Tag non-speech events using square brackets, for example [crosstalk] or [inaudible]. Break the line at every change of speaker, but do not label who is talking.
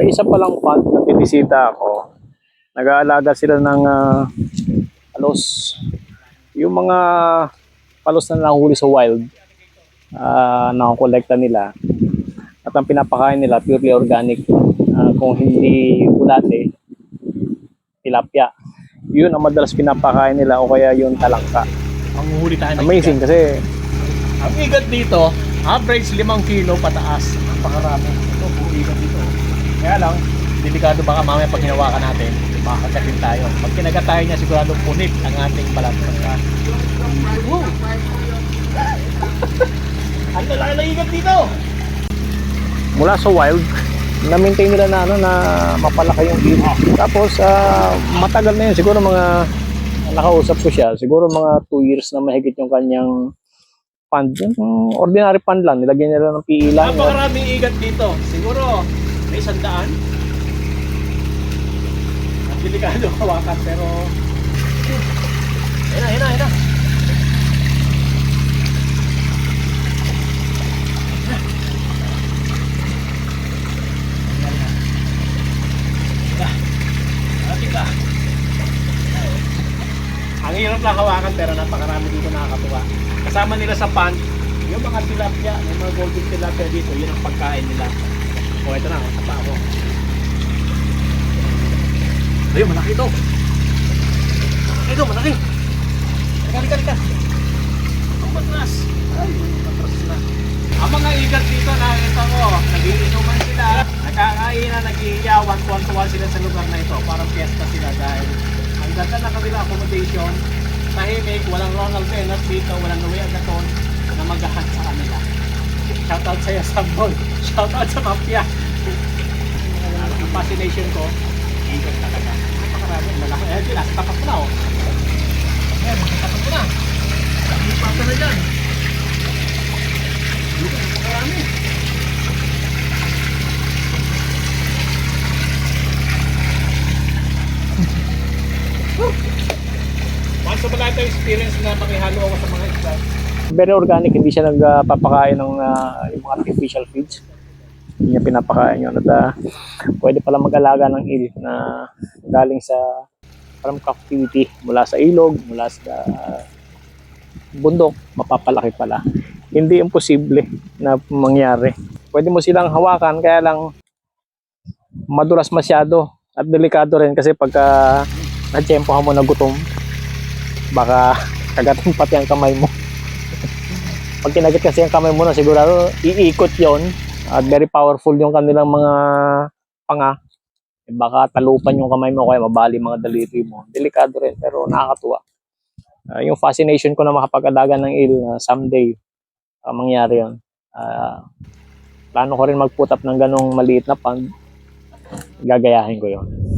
may isa palang pond na pinisita ako. Nag-aalaga sila ng ah, palos. Yung mga palos na nahuli sa wild, uh, nakukolekta nila. At ang pinapakain nila, purely organic. Ah, kung hindi bulate, tilapia. Yun ang madalas pinapakain nila o kaya yung talangka.
Ang huli tayo ng
Amazing kasi
Ang igat dito, average 5 kilo pataas. Napakarami. Ito, puro igat dito. Kaya lang, delikado baka mamaya pag hinawakan natin, makakagatin tayo. Pag kinagat tayo niya, sigurado punit ang ating balat. Pagka... Woo! ang lalaki ng igat dito!
mula sa wild, na-maintain nila na ano na mapalaki yung ilo. Tapos ah, matagal na yun, siguro mga nakausap ko siya, siguro mga 2 years na mahigit yung kanyang fund. Yung ordinary fund lang, nilagyan nila ng PE lang.
Napakaraming igat dito. Siguro, may sandaan. Ang delikado hawakan, pero... Ayun na, ayun na, ayun na. Ang hirap lang hawakan pero napakarami dito nakakatuwa. Kasama nila sa pan, yung mga tilapia, yung mga golden tilapia dito, yun ang pagkain nila. O ito na, tapa ako. Ayun, malaki ito. Ito, malaki. Halika, halika, halika. Ang matras. Ay, matras na. Ang mga igat dito, nakita ko, nagiinuman sila. Nakakainan, nag-iiyawan, tuwan-tuwan sila sa lugar na ito. Parang fiesta sila dahil ang ganda ng kanila accommodation. Tahimik, walang Ronald Reynolds dito, walang Louis Agaton na maghahat sa kanila. Shoutout sa'yo sa mall. Shoutout sa mafia. Ang fascination ko, igat talaga. Napakarami, malaki. Eh, di, nasa tapat ko na, oh. Ayan, nasa tapat ko na. Laki pa na dyan. Napakarami. Once ba ito experience na makihalo ako sa mga isda?
Very organic, hindi siya nagpapakain ng ah, yung mga artificial feeds. Hindi niya pinapakain yun. At ah, pwede pala mag-alaga ng eel na galing sa from captivity mula sa ilog, mula sa bundok, mapapalaki pala. Hindi imposible na mangyari. Pwede mo silang hawakan, kaya lang madulas masyado at delikado rin kasi pagka na-tsempohan mo na gutom, baka [laughs] kagatin pati ang kamay mo. Pag kinagat kasi ang kamay mo na sigurado iikot yon at very powerful yung kanilang mga panga. Eh, Baka talupan yung kamay mo kaya mabali mga daliri mo. Delikado rin pero nakakatuwa. Ah, yung fascination ko na makapag-alaga ng eel na someday ah, mangyari yon. Ah, plano ko rin mag-put up ng ganong maliit na pond. Gagayahin ko yon.